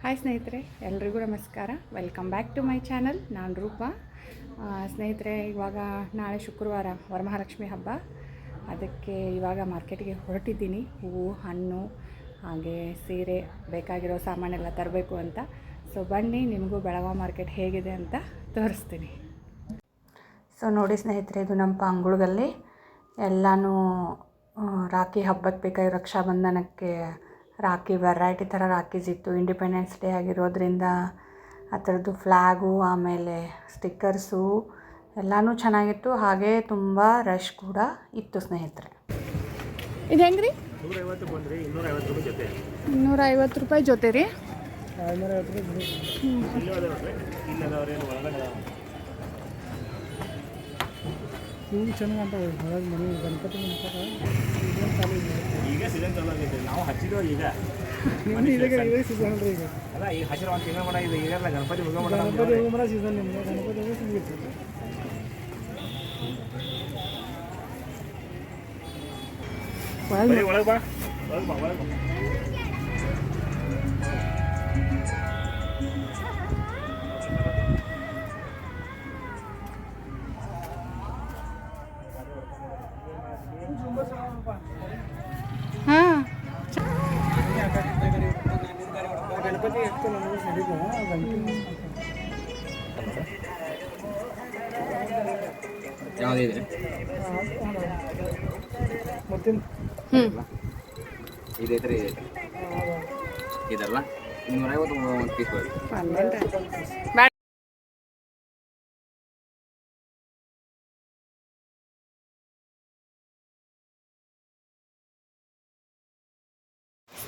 Hi ಸ್ನೇಹಿತರೆ. ಎಲ್ರಿಗೂ ನಮಸ್ಕಾರ. Welcome back to my channel ನಾನು ರೂಪ. ಸ್ನೇಹಿತರೆ, ಇವಾಗ ನಾಳೆ ಶುಕ್ರವಾರ ವರಮಹಾಲಕ್ಷ್ಮಿ ಹಬ್ಬ. ಅದಕ್ಕೆ ಇವಾಗ ಮಾರ್ಕೆಟ್ಗೆ ಹೊರಟಿದ್ದೀನಿ. ಹೂವು, ಹಣ್ಣು, ಹಾಗೆ ಸೀರೆ ಬೇಕಾಗಿರೋ ಸಾಮಾನೆಲ್ಲ ತರಬೇಕು ಅಂತ. ಸೊ ಬನ್ನಿ, ನಿಮಗೂ ಬೆಳಗಾವ ಮಾರ್ಕೆಟ್ ಹೇಗಿದೆ ಅಂತ ತೋರಿಸ್ತೀನಿ. ಸೊ ನೋಡಿ ಸ್ನೇಹಿತರೆ, ಇದು ನಮ್ಮ ಪಾಂಗುಳದಲ್ಲಿ ಎಲ್ಲನೂ ರಾಖಿ ಹಬ್ಬಕ್ಕೆ ಬೇಕಾಗಿರೋ ರಕ್ಷಾಬಂಧನಕ್ಕೆ ರಾಖಿ ವೆರೈಟಿ ಥರ ರಾಖೀಸ್ ಇತ್ತು. ಇಂಡಿಪೆಂಡೆನ್ಸ್ ಡೇ ಆಗಿರೋದ್ರಿಂದ ಆ ಥರದ್ದು ಫ್ಲ್ಯಾಗು ಆಮೇಲೆ ಸ್ಟಿಕ್ಕರ್ಸು ಎಲ್ಲನೂ ಚೆನ್ನಾಗಿತ್ತು. ಹಾಗೆ ತುಂಬ ರಶ್ ಕೂಡ ಇತ್ತು ಸ್ನೇಹಿತರೆ. ಇದು ಹೆಂಗೆ ರೀ ಇನ್ನೂರ ಐವತ್ತು ರೂಪಾಯಿ ಜೊತೆ. ರೀ? ಹೂವು ಚೆನ್ನಾಗಿ ಅಂತ ಹೊರಗೆ ಮನೆ ಗಣಪತಿ ಈಗ ಸೀಸನ್ ಚಾಲು ಆಗೈತೆ ನಾವು ಹಚ್ಚಿದ್ವು ಈಗ? ಇದೇ ಸೀಸನ್ ಅಲ್ರಿ ಈಗ. ಅಲ್ಲ ಈಗ ಹಚ್ಚಿರೋ ಒಂದು ತಿಂಗಳ ಮಾಡ ಇದು ಈಗೆಲ್ಲ ಗಣಪತಿ ಹೋಗೋ ಮಾಡ ಗಣಪತಿ ಸೀಸನ್ ನಿಮ್ಗೆ ಗಣಪತಿ ಹೂವು ಸಿಗುತ್ತೆ ಒಳಗೆ ಬಾ. ಒಳಗೆ ಬಾ ಒಳಗೆ ಬಾ. ಗಣಪತಿ ನಮಗೆ ಸರಿದ ಗಣಪತಿ ಯಾವುದಿದೆ? ಮತ್ತಿನ? ಇದೆ ಇದಲ್ಲ? ಇನ್ನೂರೈವತ್ತು ಒಂದು ಪೀಸ್ ಬರೀ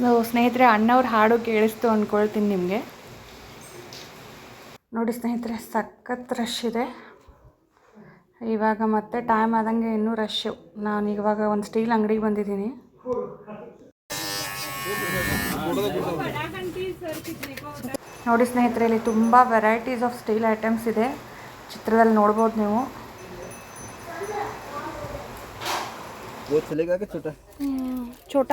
ಸೊ ಸ್ನೇಹಿತರೆ ಅಣ್ಣವ್ರ ಹಾಡು ಕೇಳಿಸ್ತು ಅಂದ್ಕೊಳ್ತೀನಿ ನಿಮಗೆ. ನೋಡಿ ಸ್ನೇಹಿತರೆ ಸಖತ್ ರಶ್ ಇದೆ. ಇವಾಗ ಮತ್ತೆ ಟೈಮ್ ಆದಂಗೆ ಇನ್ನೂ ರಶ್ಶು ನಾನು ಇವಾಗ ಒಂದು ಸ್ಟೀಲ್ ಅಂಗಡಿಗೆ ಬಂದಿದ್ದೀನಿ. ನೋಡಿ ಸ್ನೇಹಿತರೆ ಇಲ್ಲಿ ತುಂಬ ವೆರೈಟೀಸ್ ಆಫ್ ಸ್ಟೀಲ್ ಐಟಮ್ಸ್ ಇದೆ. ಚಿತ್ರದಲ್ಲಿ ನೋಡ್ಬೋದು ನೀವು. ಚೋಟ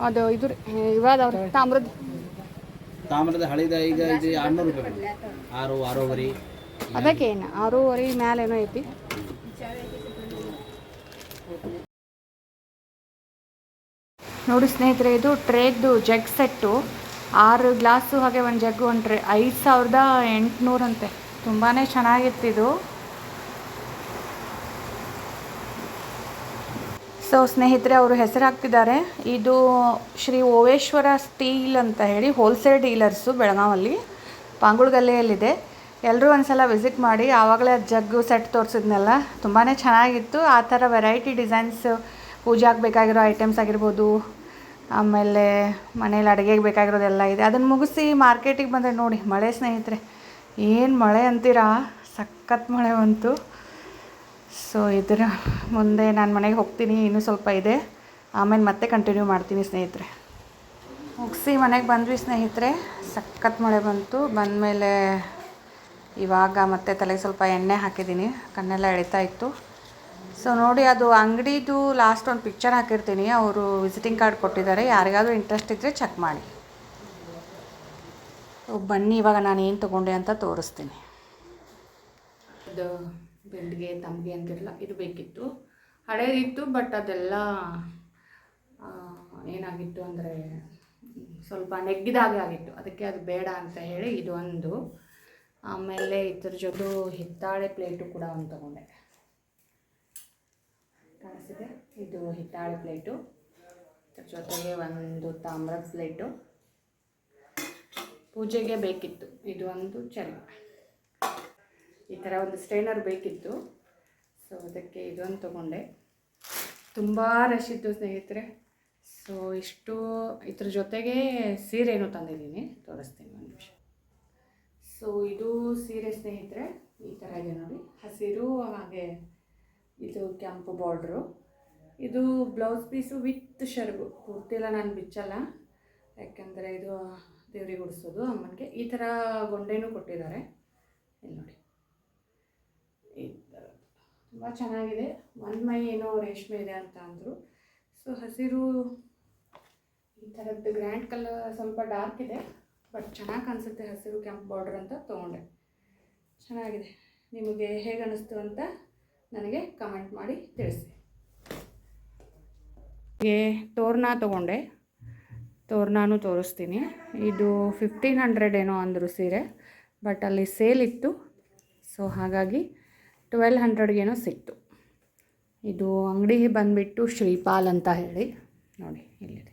ಅದು ಇದು ರೀ ಇವಾದವ್ರಿ ತಾಮ್ರದ ತಾಮ್ರದ ಹಳಿದ ಈಗ ಇದು ಆರ್ನೂರು ರೂಪಾಯಿ ಆರು ಆರೂವರೆ ಅದಕ್ಕೆ ಏನು ಆರೂವರೆ ಮ್ಯಾಲೆ ಏನೋ ಐತಿ ನೋಡಿ ಸ್ನೇಹಿತರೆ ಇದು ಟ್ರೇದು ಜಗ್ ಸೆಟ್ಟು ಆರು ಗ್ಲಾಸು ಹಾಗೆ ಒಂದು ಜಗ್ ಒಂದು ಟ್ರೇ ಐದು ಸಾವಿರದ ಎಂಟುನೂರಂತೆ ತುಂಬಾ ಚೆನ್ನಾಗಿತ್ತು ಇದು ಸೊ ಸ್ನೇಹಿತರೆ, ಅವರು ಹೆಸರು ಹಾಕ್ತಿದ್ದಾರೆ ಇದು ಶ್ರೀ ಓವೇಶ್ವರ ಸ್ಟೀಲ್ ಅಂತ ಹೇಳಿ ಹೋಲ್ಸೇಲ್ ಡೀಲರ್ಸು ಬೆಳಗಾವಲ್ಲಿ, ಪಾಂಗುಳ್ಗಲ್ಲೆಯಲ್ಲಿದೆ. ಎಲ್ಲರೂ ಒಂದ್ಸಲ ವಿಸಿಟ್ ಮಾಡಿ, ಆವಾಗಲೇ ಜಗ್ಗು ಸೆಟ್ ತೋರಿಸಿದ್ನಲ್ಲ ತುಂಬಾ ಚೆನ್ನಾಗಿತ್ತು. ಆ ಥರ ವೆರೈಟಿ ಡಿಸೈನ್ಸ್ ಪೂಜಾಗೆ ಬೇಕಾಗಿರೋ ಐಟಮ್ಸ್ ಆಗಿರ್ಬೋದು, ಆಮೇಲೆ ಮನೇಲಿ ಅಡುಗೆಗೆ ಬೇಕಾಗಿರೋದೆಲ್ಲ ಇದೆ. ಅದನ್ನು ಮುಗಿಸಿ ಮಾರ್ಕೆಟಿಗೆ ಬಂದರೆ ನೋಡಿ, ಮಳೆ ಸ್ನೇಹಿತರೆ. ಏನು ಮಳೆ ಅಂತೀರಾ? ಸಖತ್ ಮಳೆ ಬಂತು. ಸೊ ಇದರ ಮುಂದೆ ನಾನು ಮನೆಗೆ ಹೋಗ್ತೀನಿ, ಇನ್ನೂ ಸ್ವಲ್ಪ ಇದೆ. ಆಮೇಲೆ ಮತ್ತೆ ಕಂಟಿನ್ಯೂ ಮಾಡ್ತೀನಿ ಸ್ನೇಹಿತರೆ. ಮುಗಿಸಿ ಮನೆಗೆ ಬಂದ್ವಿ ಸ್ನೇಹಿತರೆ. ಸಖತ್ ಮಳೆ ಬಂತು. ಬಂದಮೇಲೆ ಇವಾಗ ಮತ್ತೆ ತಲೆಗೆ ಸ್ವಲ್ಪ ಎಣ್ಣೆ ಹಾಕಿದ್ದೀನಿ. ಕಣ್ಣೆಲ್ಲ ಎಳಿತಾ ಇತ್ತು. ಸೊ ನೋಡಿ ಅದು ಅಂಗಡಿದು ಲಾಸ್ಟ್ ಒಂದು ಪಿಕ್ಚರ್ ಹಾಕಿರ್ತೀನಿ. ಅವರು ವಿಸಿಟಿಂಗ್ ಕಾರ್ಡ್ ಕೊಟ್ಟಿದ್ದಾರೆ. ಯಾರಿಗಾದರೂ ಇಂಟ್ರೆಸ್ಟ್ ಇದ್ದರೆ ಚೆಕ್ ಮಾಡಿ. ಬನ್ನಿ, ಇವಾಗ ನಾನು ಏನು ತೊಗೊಂಡೆ ಅಂತ ತೋರಿಸ್ತೀನಿ. ಬೆಂಡಿಗೆ ತಂಬಿಗೆ ಅಂತಿರಲ್ಲ ಇದು ಬೇಕಿತ್ತು ಹಳೇದಿತ್ತು ಬಟ್ ಅದೆಲ್ಲ ಏನಾಗಿತ್ತು ಅಂದರೆ, ಸ್ವಲ್ಪ ನೆಗ್ಗಿದಾಗೆ ಆಗಿತ್ತು. ಅದಕ್ಕೆ ಅದು ಬೇಡ ಅಂತ ಹೇಳಿ ಇದು ಒಂದು ಆಮೇಲೆ ಇದ್ರ ಜೊತೆ ಹಿತ್ತಾಳೆ ಪ್ಲೇಟು ಕೂಡ ಒಂದು ತೊಗೊಂಡೆ. ಕಾಣಿಸಿದೆ ಇದು ಹಿತ್ತಾಳೆ ಪ್ಲೇಟು ಇದ್ರ ಜೊತೆಗೆ ಒಂದು ತಾಮ್ರದ ಪ್ಲೇಟು ಪೂಜೆಗೆ ಬೇಕಿತ್ತು. ಇದು ಒಂದು ಚೆನ್ನ ಈ ಥರ ಒಂದು ಸ್ಟ್ರೈನರ್ ಬೇಕಿತ್ತು. ಸೊ ಅದಕ್ಕೆ ಇದೊಂದು ತೊಗೊಂಡೆ. ತುಂಬ ರಶ್ ಇತ್ತು ಸ್ನೇಹಿತರೆ. ಸೊ ಇಷ್ಟು ಇದ್ರ ಜೊತೆಗೆ ಸೀರೆನೂ ತಂದಿದ್ದೀನಿ. ತೋರಿಸ್ತೀನಿ ಒಂದು ನಿಮಿಷ. ಸೊ ಇದು ಸೀರೆ ಸ್ನೇಹಿತರೆ. ಈ ಥರ ಇದೆ ನೋಡಿ. ಹಸಿರು, ಹಾಗೆ ಇದು ಕೆಂಪು ಬಾರ್ಡ್ರು ಇದು ಬ್ಲೌಸ್ ಪೀಸು ವಿತ್ ಶರ್ಬು ಪೂರ್ತಿಲ್ಲ ನಾನು ಬಿಚ್ಚಲ್ಲ. ಯಾಕೆಂದರೆ ಇದು ದೇವ್ರಿಗೆ ಉಡಿಸೋದು ಅಮ್ಮನಿಗೆ. ಈ ಥರ ಗೊಂಡೆನೂ ಕೊಟ್ಟಿದ್ದಾರೆ. ಇಲ್ಲಿ ನೋಡಿ. ಥರ ತುಂಬ ಚೆನ್ನಾಗಿದೆ. ಒನ್ ಮೈ ಏನೋ ರೇಷ್ಮೆ ಇದೆ ಅಂತ ಅಂದರು. ಸೊ ಹಸಿರು ಈ ಥರದ್ದು ಗ್ರ್ಯಾಂಡ್ ಕಲರ್ ಸ್ವಲ್ಪ ಡಾರ್ಕ್ ಇದೆ ಬಟ್ ಚೆನ್ನಾಗಿ ಅನಿಸುತ್ತೆ ಹಸಿರು ಕೆಂಪು ಬಾರ್ಡರ್ ಅಂತ ತೊಗೊಂಡೆ. ಚೆನ್ನಾಗಿದೆ. ನಿಮಗೆ ಹೇಗೆ ಅನ್ನಿಸ್ತು ಅಂತ ನನಗೆ ಕಮೆಂಟ್ ಮಾಡಿ ತಿಳಿಸಿ. ತೋರಣ ತೊಗೊಂಡೆ. ತೋರಣನೂ ತೋರಿಸ್ತೀನಿ. ಇದು ಫಿಫ್ಟೀನ್ ಹಂಡ್ರೆಡ್ ಏನೋ ಅಂದರು ಸೀರೆ ಬಟ್ ಅಲ್ಲಿ ಸೇಲ್ ಇತ್ತು. ಸೊ ಹಾಗಾಗಿ ಟ್ವೆಲ್ ಹಂಡ್ರೆಡ್ಗೇನೋ ಸಿಕ್ತು. ಇದು ಅಂಗಡಿ ಬಂದುಬಿಟ್ಟು ಶ್ರೀಪಾಲ್ ಅಂತ ಹೇಳಿ. ನೋಡಿ, ಇಲ್ಲಿದೆ.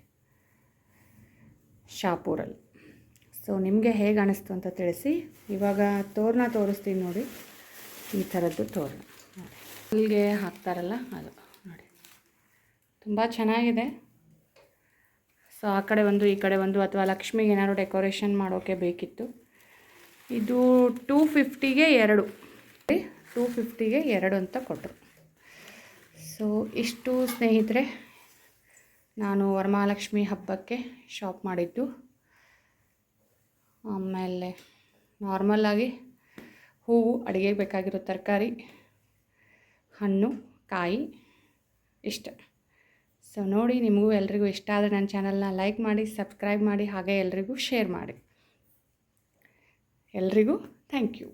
ಶಾಪೂರಲ್ಲಿ. ಸೊ ನಿಮಗೆ ಹೇಗೆ ಅನಿಸ್ತು ಅಂತ ತಿಳಿಸಿ. ಇವಾಗ ತೋರಣ ತೋರಿಸ್ತೀನಿ ನೋಡಿ. ಈ ಥರದ್ದು ತೋರಣ. ನೋಡಿ. ಅಲ್ಲಿಗೆ ಹಾಕ್ತಾರಲ್ಲ, ಅದು. ನೋಡಿ. ತುಂಬ ಚೆನ್ನಾಗಿದೆ. ಸೊ ಆ ಕಡೆ ಒಂದು, ಈ ಕಡೆ ಒಂದು ಅಥವಾ ಲಕ್ಷ್ಮಿಗೆ ಏನಾದ್ರು ಡೆಕೋರೇಷನ್ ಮಾಡೋಕ್ಕೆ ಬೇಕಿತ್ತು. ಇದು ಟೂ ಫಿಫ್ಟಿಗೆ ಎರಡು. ಟೂ ಫಿಫ್ಟಿಗೆ ಎರಡು ಅಂತ ಕೊಟ್ಟರು. ಸೊ ಇಷ್ಟು ಸ್ನೇಹಿತರೆ, ನಾನು ವರಮಹಾಲಕ್ಷ್ಮಿ ಹಬ್ಬಕ್ಕೆ ಶಾಪ್ ಮಾಡಿದ್ದು. ಆಮೇಲೆ ನಾರ್ಮಲ್ಲಾಗಿ ಹೂವು, ಅಡುಗೆಗೆ ಬೇಕಾಗಿರೋ ತರಕಾರಿ, ಹಣ್ಣು, ಕಾಯಿ ಇಷ್ಟ. ಸೊ ನೋಡಿ ನಿಮಗೂ ಎಲ್ರಿಗೂ ಇಷ್ಟ ಆದರೆ ನನ್ನ ಚಾನಲ್ನ ಲೈಕ್ ಮಾಡಿ ಸಬ್ಸ್ಕ್ರೈಬ್ ಮಾಡಿ, ಹಾಗೆ ಎಲ್ರಿಗೂ ಶೇರ್ ಮಾಡಿ. ಎಲ್ರಿಗೂ ಥ್ಯಾಂಕ್ ಯು